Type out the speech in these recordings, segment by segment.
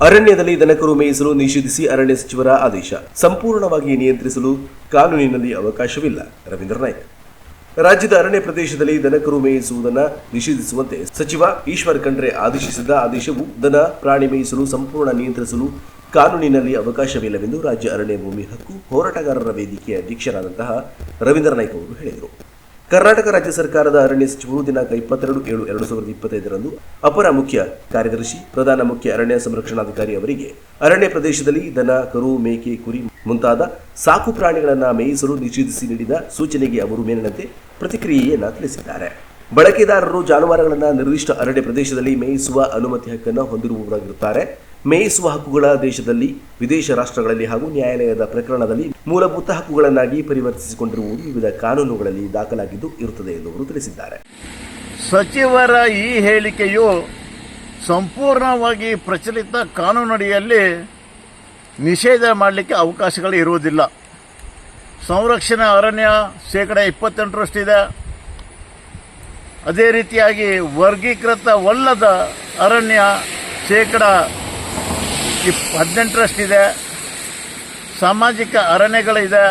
ಅರಣ್ಯದಲ್ಲಿ ದನಕರು ಮೇಯಿಸಲು ನಿಷೇಧಿಸಿ ಅರಣ್ಯ ಸಚಿವರ ಆದೇಶ. ಸಂಪೂರ್ಣವಾಗಿ ನಿಯಂತ್ರಿಸಲು ಕಾನೂನಿನಲ್ಲಿ ಅವಕಾಶವಿಲ್ಲ. ರವೀಂದ್ರ ನಾಯ್ಕ್. ರಾಜ್ಯದ ಅರಣ್ಯ ಪ್ರದೇಶದಲ್ಲಿ ದನಕರು ಮೇಯಿಸುವುದನ್ನು ನಿಷೇಧಿಸುವಂತೆ ಸಚಿವ ಈಶ್ವರ್ ಖಂಡ್ರೆ ಆದೇಶಿಸಿದ ಆದೇಶವು ದನ, ಪ್ರಾಣಿ ಮೇಯಿಸಲು ಸಂಪೂರ್ಣ ನಿಯಂತ್ರಿಸಲು ಕಾನೂನಿನಲ್ಲಿ ಅವಕಾಶವಿಲ್ಲವೆಂದು ರಾಜ್ಯ ಅರಣ್ಯ ಭೂಮಿ ಹಕ್ಕು ಹೋರಾಟಗಾರರ ವೇದಿಕೆಯ ಅಧ್ಯಕ್ಷರಾದಂತಹ ರವೀಂದ್ರ ನಾಯ್ಕ್ ಅವರು ಹೇಳಿದರು. ಕರ್ನಾಟಕ ರಾಜ್ಯ ಸರ್ಕಾರದ ಅರಣ್ಯ ಸಚಿವರು ದಿನಾಂಕ ಇಪ್ಪತ್ತೆರಡು ಏಳು ಎರಡು ಸಾವಿರದ ಇಪ್ಪತ್ತೈದರಂದು ಅಪರ ಮುಖ್ಯ ಕಾರ್ಯದರ್ಶಿ, ಪ್ರಧಾನ ಮುಖ್ಯ ಅರಣ್ಯ ಸಂರಕ್ಷಣಾಧಿಕಾರಿ ಅವರಿಗೆ ಅರಣ್ಯ ಪ್ರದೇಶದಲ್ಲಿ ದನ, ಕರು, ಮೇಕೆ, ಕುರಿ ಮುಂತಾದ ಸಾಕು ಪ್ರಾಣಿಗಳನ್ನು ಮೇಯಿಸಲು ನಿಷೇಧಿಸಿ ನೀಡಿದ ಸೂಚನೆಗೆ ಅವರು ಮೇಲಿನಂತೆ ಪ್ರತಿಕ್ರಿಯೆಯನ್ನು ತಿಳಿಸಿದ್ದಾರೆ. ಬಳಕೆದಾರರು ಜಾನುವಾರುಗಳನ್ನು ನಿರ್ದಿಷ್ಟ ಅರಣ್ಯ ಪ್ರದೇಶದಲ್ಲಿ ಮೇಯಿಸುವ ಅನುಮತಿ ಹಕ್ಕನ್ನು ಹೊಂದಿರುವವರಾಗಿರುತ್ತಾರೆ. ಮೇಯಿಸುವ ಹಕ್ಕುಗಳ ದೇಶದಲ್ಲಿ, ವಿದೇಶ ರಾಷ್ಟ್ರಗಳಲ್ಲಿ ಹಾಗೂ ನ್ಯಾಯಾಲಯದ ಪ್ರಕರಣದಲ್ಲಿ ಮೂಲಭೂತ ಹಕ್ಕುಗಳನ್ನಾಗಿ ಪರಿವರ್ತಿಸಿಕೊಂಡಿರುವುದು ವಿವಿಧ ಕಾನೂನುಗಳಲ್ಲಿ ದಾಖಲಾಗಿದ್ದು ಇರುತ್ತದೆ ಎಂದು ಅವರು ತಿಳಿಸಿದ್ದಾರೆ. ಸಚಿವರ ಈ ಹೇಳಿಕೆಯು ಸಂಪೂರ್ಣವಾಗಿ ಪ್ರಚಲಿತ ಕಾನೂನಡಿಯಲ್ಲಿ ನಿಷೇಧ ಮಾಡಲಿಕ್ಕೆ ಅವಕಾಶಗಳು ಇರುವುದಿಲ್ಲ. ಸಂರಕ್ಷಣಾ ಅರಣ್ಯ ಶೇಕಡ ಇಪ್ಪತ್ತೆಂಟರಷ್ಟಿದೆ. ಅದೇ ರೀತಿಯಾಗಿ ವರ್ಗೀಕೃತವಲ್ಲದ ಅರಣ್ಯ ಶೇಕಡ ಇಪ್ ಹದಿನೆಂಟರಷ್ಟಿದೆ ಸಾಮಾಜಿಕ ಅರಣ್ಯಗಳಿದೆ.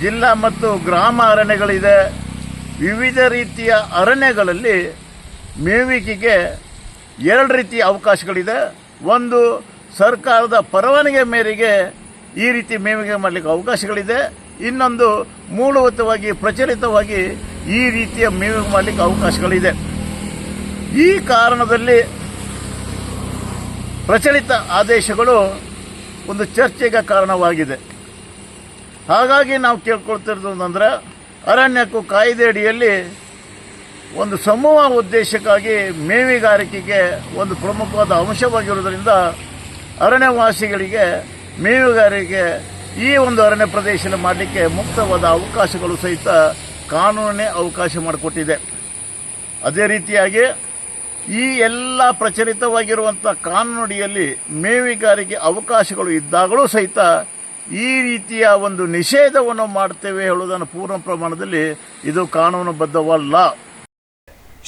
ಜಿಲ್ಲಾ ಮತ್ತು ಗ್ರಾಮ ಅರಣ್ಯಗಳಿದೆ. ವಿವಿಧ ರೀತಿಯ ಅರಣ್ಯಗಳಲ್ಲಿ ಮೇವಿಕೆಗೆ ಎರಡು ರೀತಿಯ ಅವಕಾಶಗಳಿದೆ. ಒಂದು, ಸರ್ಕಾರದ ಪರವಾನಗಿ ಮೇರೆಗೆ ಈ ರೀತಿ ಮೇವಿಗೆ ಮಾಡಲಿಕ್ಕೆ ಅವಕಾಶಗಳಿದೆ. ಇನ್ನೊಂದು, ಮೂಲಭೂತವಾಗಿ, ಪ್ರಚಲಿತವಾಗಿ ಈ ರೀತಿಯ ಮೇವಿಗೆ ಮಾಡಲಿಕ್ಕೆ ಅವಕಾಶಗಳಿದೆ. ಈ ಕಾರಣದಲ್ಲಿ ಪ್ರಚಲಿತ ಆದೇಶಗಳು ಒಂದು ಚರ್ಚೆಗೆ ಕಾರಣವಾಗಿದೆ. ಹಾಗಾಗಿ ನಾವು ಕೇಳ್ಕೊಳ್ತಿರೋದಂದ್ರೆ ಅರಣ್ಯಕ್ಕೂ ಕಾಯ್ದೆ ಅಡಿಯಲ್ಲಿ ಒಂದು ಸಮೂಹ ಉದ್ದೇಶಕ್ಕಾಗಿ ಮೇವಿಗಾರಿಕೆಗೆ ಒಂದು ಪ್ರಮುಖವಾದ ಅಂಶವಾಗಿರುವುದರಿಂದ ಅರಣ್ಯವಾಸಿಗಳಿಗೆ ಮೇವಿಗಾರಿಕೆ ಈ ಒಂದು ಅರಣ್ಯ ಪ್ರದೇಶ ಮಾಡಲಿಕ್ಕೆ ಮುಕ್ತವಾದ ಅವಕಾಶಗಳು ಸಹಿತ ಕಾನೂನೇ ಅವಕಾಶ ಮಾಡಿಕೊಟ್ಟಿದೆ. ಅದೇ ರೀತಿಯಾಗಿ ಈ ಎಲ್ಲ ಪ್ರಚಲಿತವಾಗಿರುವಂಥ ಕಾನೂನಡಿಯಲ್ಲಿ ಮೇವಿಗಾರಿಕೆ ಅವಕಾಶಗಳು ಇದ್ದಾಗಲೂ ಸಹಿತ ಈ ರೀತಿಯ ಒಂದು ನಿಷೇಧವನ್ನು ಮಾಡ್ತೇವೆ ಹೇಳುವುದನ್ನು ಪೂರ್ಣ ಪ್ರಮಾಣದಲ್ಲಿ ಇದು ಕಾನೂನುಬದ್ಧವಲ್ಲ.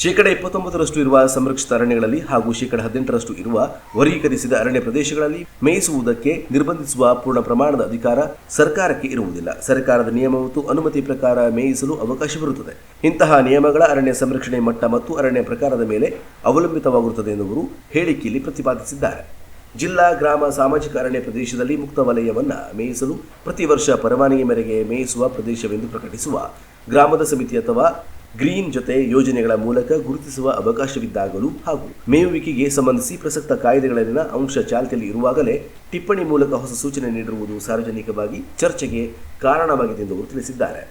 ಶೇಕಡ ಇಪ್ಪತ್ತೊಂಬತ್ತರಷ್ಟು ಇರುವ ಸಂರಕ್ಷಿತ ಅರಣ್ಯಗಳಲ್ಲಿ ಹಾಗೂ ಶೇಕಡ ಹದಿನೆಂಟರಷ್ಟು ಇರುವ ವರ್ಗೀಕರಿಸಿದ ಅರಣ್ಯ ಪ್ರದೇಶಗಳಲ್ಲಿ ಮೇಯಿಸುವುದಕ್ಕೆ ನಿರ್ಬಂಧಿಸುವ ಪೂರ್ಣ ಪ್ರಮಾಣದ ಅಧಿಕಾರ ಸರ್ಕಾರಕ್ಕೆ ಇರುವುದಿಲ್ಲ. ಸರ್ಕಾರದ ನಿಯಮ ಮತ್ತು ಅನುಮತಿ ಪ್ರಕಾರ ಮೇಯಿಸಲು ಅವಕಾಶ ಬರುತ್ತದೆ ಇಂತಹ ನಿಯಮಗಳ ಅರಣ್ಯ ಸಂರಕ್ಷಣೆ ಮಟ್ಟ ಮತ್ತು ಅರಣ್ಯ ಪ್ರಕಾರದ ಮೇಲೆ ಅವಲಂಬಿತವಾಗುತ್ತದೆ ಎನ್ನುವರು ಹೇಳಿಕೆಯಲ್ಲಿ ಪ್ರತಿಪಾದಿಸಿದ್ದಾರೆ. ಜಿಲ್ಲಾ, ಗ್ರಾಮ, ಸಾಮಾಜಿಕ ಅರಣ್ಯ ಪ್ರದೇಶದಲ್ಲಿ ಮುಕ್ತ ವಲಯವನ್ನು ಮೇಯಿಸಲು ಪ್ರತಿ ವರ್ಷ ಪರವಾನಗಿ ಮೇರೆಗೆ ಮೇಯಿಸುವ ಪ್ರದೇಶವೆಂದು ಪ್ರಕಟಿಸುವ ಗ್ರಾಮದ ಸಮಿತಿ ಅಥವಾ ಗ್ರೀನ್ ಜೊತೆ ಯೋಜನೆಗಳ ಮೂಲಕ ಗುರುತಿಸುವ ಅವಕಾಶವಿದ್ದಾಗಲೂ ಹಾಗೂ ಮೇಯುವಿಕೆಗೆ ಸಂಬಂಧಿಸಿ ಪ್ರಸಕ್ತ ಕಾಯ್ದೆಗಳಲ್ಲಿನ ಅಂಶ ಚಾಲ್ತಿಯಲ್ಲಿ ಇರುವಾಗಲೇ ಟಿಪ್ಪಣಿ ಮೂಲಕ ಹೊಸ ಸೂಚನೆ ನೀಡಿರುವುದು ಸಾರ್ವಜನಿಕವಾಗಿ ಚರ್ಚೆಗೆ ಕಾರಣವಾಗಿದೆ ಎಂದು ಅವರು ತಿಳಿಸಿದ್ದಾರೆ.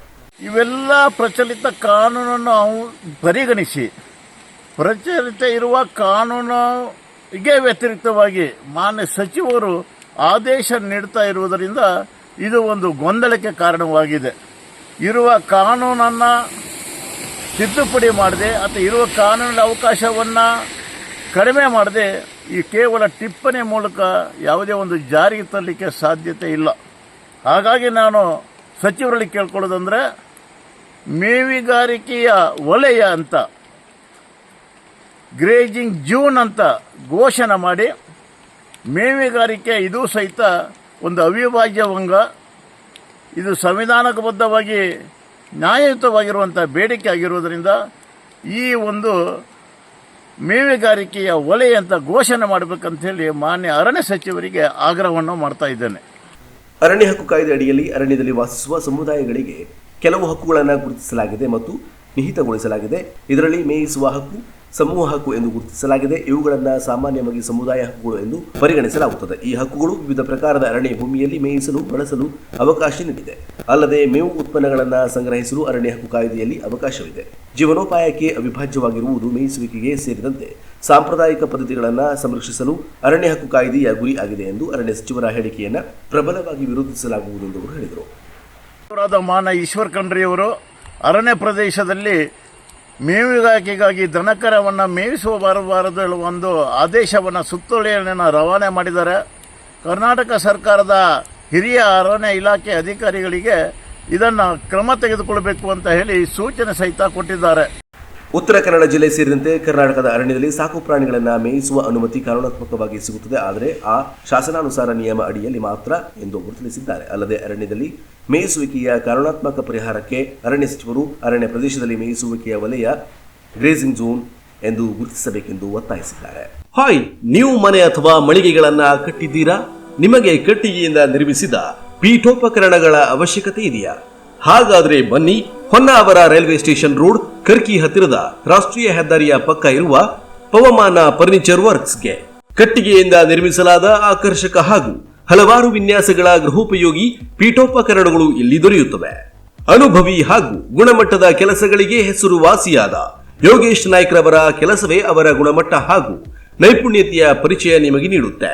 ಇವೆಲ್ಲ ಪ್ರಚಲಿತ ಕಾನೂನನ್ನು ಪರಿಗಣಿಸಿ, ಪ್ರಚಲಿತ ಇರುವ ಕಾನೂನಿಗೆ ವ್ಯತಿರಿಕ್ತವಾಗಿ ಮಾನ್ಯ ಸಚಿವರು ಆದೇಶ ನೀಡ್ತಾ ಇರುವುದರಿಂದ ಇದು ಒಂದು ಗೊಂದಲಕ್ಕೆ ಕಾರಣವಾಗಿದೆ. ಇರುವ ಕಾನೂನನ್ನು ತಿದ್ದುಪಡಿ ಮಾಡದೆ ಅಥವಾ ಇರುವ ಕಾನೂನಿನ ಅವಕಾಶವನ್ನು ಕಡಿಮೆ ಮಾಡದೆ ಈ ಕೇವಲ ಟಿಪ್ಪಣಿ ಮೂಲಕ ಯಾವುದೇ ಒಂದು ಜಾರಿಗೆ ತರಲಿಕ್ಕೆ ಸಾಧ್ಯತೆ ಇಲ್ಲ. ಹಾಗಾಗಿ ನಾನು ಸಚಿವರಲ್ಲಿ ಕೇಳ್ಕೊಳ್ಳೋದಂದ್ರೆ, ಮೇವಿಗಾರಿಕೆಯ ವಲಯ ಅಂತ, ಗ್ರೇಜಿಂಗ್ ಜೂನ್ ಅಂತ ಘೋಷಣೆ ಮಾಡಿ, ಮೇವಿಗಾರಿಕೆ ಇದು ಸಹಿತ ಒಂದು ಅವಿಭಾಜ್ಯ ಅಂಗ. ಇದು ಸಂವಿಧಾನಬದ್ಧವಾಗಿ ನ್ಯಾಯಯುತವಾಗಿರುವಂಥ ಬೇಡಿಕೆ ಆಗಿರುವುದರಿಂದ ಈ ಒಂದು ಮೇವಿಗಾರಿಕೆಯ ಒಲೆ ಅಂತ ಘೋಷಣೆ ಮಾಡಬೇಕಂತ ಹೇಳಿ ಮಾನ್ಯ ಅರಣ್ಯ ಸಚಿವರಿಗೆ ಆಗ್ರಹವನ್ನು ಮಾಡ್ತಾ ಇದ್ದೇನೆ. ಅರಣ್ಯ ಹಕ್ಕು ಕಾಯ್ದೆ ಅಡಿಯಲ್ಲಿ ಅರಣ್ಯದಲ್ಲಿ ವಾಸಿಸುವ ಸಮುದಾಯಗಳಿಗೆ ಕೆಲವು ಹಕ್ಕುಗಳನ್ನು ಗುರುತಿಸಲಾಗಿದೆ ಮತ್ತು ನಿಹಿತಗೊಳಿಸಲಾಗಿದೆ. ಇದರಲ್ಲಿ ಮೇಯಿಸುವ ಹಕ್ಕು ಸಮೂಹ ಹಕ್ಕು ಎಂದು ಗುರುತಿಸಲಾಗಿದೆ. ಇವುಗಳನ್ನು ಸಾಮಾನ್ಯವಾಗಿ ಸಮುದಾಯ ಹಕ್ಕುಗಳು ಎಂದು ಪರಿಗಣಿಸಲಾಗುತ್ತದೆ. ಈ ಹಕ್ಕುಗಳು ವಿವಿಧ ಪ್ರಕಾರದ ಅರಣ್ಯ ಭೂಮಿಯಲ್ಲಿ ಮೇಯಿಸಲು, ಬಳಸಲು ಅವಕಾಶ ನೀಡಿದೆ. ಅಲ್ಲದೆ ಮೇವು ಉತ್ಪನ್ನಗಳನ್ನು ಸಂಗ್ರಹಿಸಲು ಅರಣ್ಯ ಹಕ್ಕು ಕಾಯ್ದೆಯಲ್ಲಿ ಅವಕಾಶವಿದೆ. ಜೀವನೋಪಾಯಕ್ಕೆ ಅವಿಭಾಜ್ಯವಾಗಿರುವುದು ಮೇಯಿಸುವಿಕೆಗೆ ಸೇರಿದಂತೆ ಸಾಂಪ್ರದಾಯಿಕ ಪದ್ಧತಿಗಳನ್ನು ಸಂರಕ್ಷಿಸಲು ಅರಣ್ಯ ಹಕ್ಕು ಕಾಯ್ದೆಯ ಗುರಿ ಆಗಿದೆ ಎಂದು ಅರಣ್ಯ ಸಚಿವರ ಹೇಳಿಕೆಯನ್ನು ಪ್ರಬಲವಾಗಿ ವಿರೋಧಿಸಲಾಗುವುದು ಎಂದು ಅವರು ಹೇಳಿದರು. ಮಾನ ಈಶ್ವರ್ ಖಂಡ್ರಿಯವರು ಅರಣ್ಯ ಪ್ರದೇಶದಲ್ಲಿ ಮೇವಿಗಾರಿಕೆಗಾಗಿ ದನಕರವನ್ನು ಮೇಯಿಸುವ ಬರಬಾರದು ಹೇಳುವ ಒಂದು ಆದೇಶವನ್ನು ಸುತ್ತೋಲೆಯನ್ನು ರವಾನೆ ಮಾಡಿದ್ದಾರೆ. ಕರ್ನಾಟಕ ಸರ್ಕಾರದ ಹಿರಿಯ ಅರಣ್ಯ ಇಲಾಖೆ ಅಧಿಕಾರಿಗಳಿಗೆ ಇದನ್ನು ಕ್ರಮ ತೆಗೆದುಕೊಳ್ಳಬೇಕು ಅಂತ ಹೇಳಿ ಸೂಚನೆ ಸಹಿತ ಕೊಟ್ಟಿದ್ದಾರೆ. ಉತ್ತರ ಕನ್ನಡ ಜಿಲ್ಲೆ ಸೇರಿದಂತೆ ಕರ್ನಾಟಕದ ಅರಣ್ಯದಲ್ಲಿ ಸಾಕು ಪ್ರಾಣಿಗಳನ್ನು ಮೇಯಿಸುವ ಅನುಮತಿ ಕಾನೂನಾತ್ಮಕವಾಗಿ ಸಿಗುತ್ತದೆ. ಆದರೆ ಆ ಶಾಸನಾನುಸಾರ ನಿಯಮ ಅಡಿಯಲ್ಲಿ ಮಾತ್ರ ಎಂದು ಅವರು ತಿಳಿಸಿದ್ದಾರೆ. ಅಲ್ಲದೆ ಅರಣ್ಯದಲ್ಲಿ ಮೇಯಿಸುವಿಕೆಯ ಕಾನೂನಾತ್ಮಕ ಪರಿಹಾರಕ್ಕೆ ಅರಣ್ಯ ಸಚಿವರು ಅರಣ್ಯ ಪ್ರದೇಶದಲ್ಲಿ ಮೇಯಿಸುವಿಕೆಯ ವಲಯ ಗ್ರೇಸಿಂಗ್ ಝೋನ್ ಎಂದು ಗುರುತಿಸಬೇಕೆಂದು ಒತ್ತಾಯಿಸಿದ್ದಾರೆ. ಹಾಯ್, ನೀವು ಮನೆ ಅಥವಾ ಮಳಿಗೆಗಳನ್ನ ಕಟ್ಟಿದ್ದೀರಾ? ನಿಮಗೆ ಕಟ್ಟಿಗೆಯಿಂದ ನಿರ್ಮಿಸಿದ ಪೀಠೋಪಕರಣಗಳ ಅವಶ್ಯಕತೆ ಇದೆಯಾ? ಹಾಗಾದ್ರೆ ಬನ್ನಿ, Honnavar railway station road Karki ಹತ್ತಿರದ ರಾಷ್ಟ್ರೀಯ ಹೆದ್ದಾರಿಯ ಪಕ್ಕ ಇರುವ ಪವಮಾನ ಫರ್ನಿಚರ್ ವರ್ಕ್ಸ್ಗೆ. ಕಟ್ಟಿಗೆಯಿಂದ ನಿರ್ಮಿಸಲಾದ ಆಕರ್ಷಕ ಹಾಗೂ ಹಲವಾರು ವಿನ್ಯಾಸಗಳ ಗೃಹೋಪಯೋಗಿ ಪೀಠೋಪಕರಣಗಳು ಇಲ್ಲಿ ದೊರೆಯುತ್ತವೆ. ಅನುಭವಿ ಹಾಗೂ ಗುಣಮಟ್ಟದ ಕೆಲಸಗಳಿಗೆ ಹೆಸರುವಾಸಿಯಾದ ಯೋಗೇಶ್ ನಾಯ್ಕರವರ ಕೆಲಸವೇ ಅವರ ಗುಣಮಟ್ಟ ಹಾಗೂ ನೈಪುಣ್ಯತೆಯ ಪರಿಚಯ ನಿಮಗೆ ನೀಡುತ್ತೆ.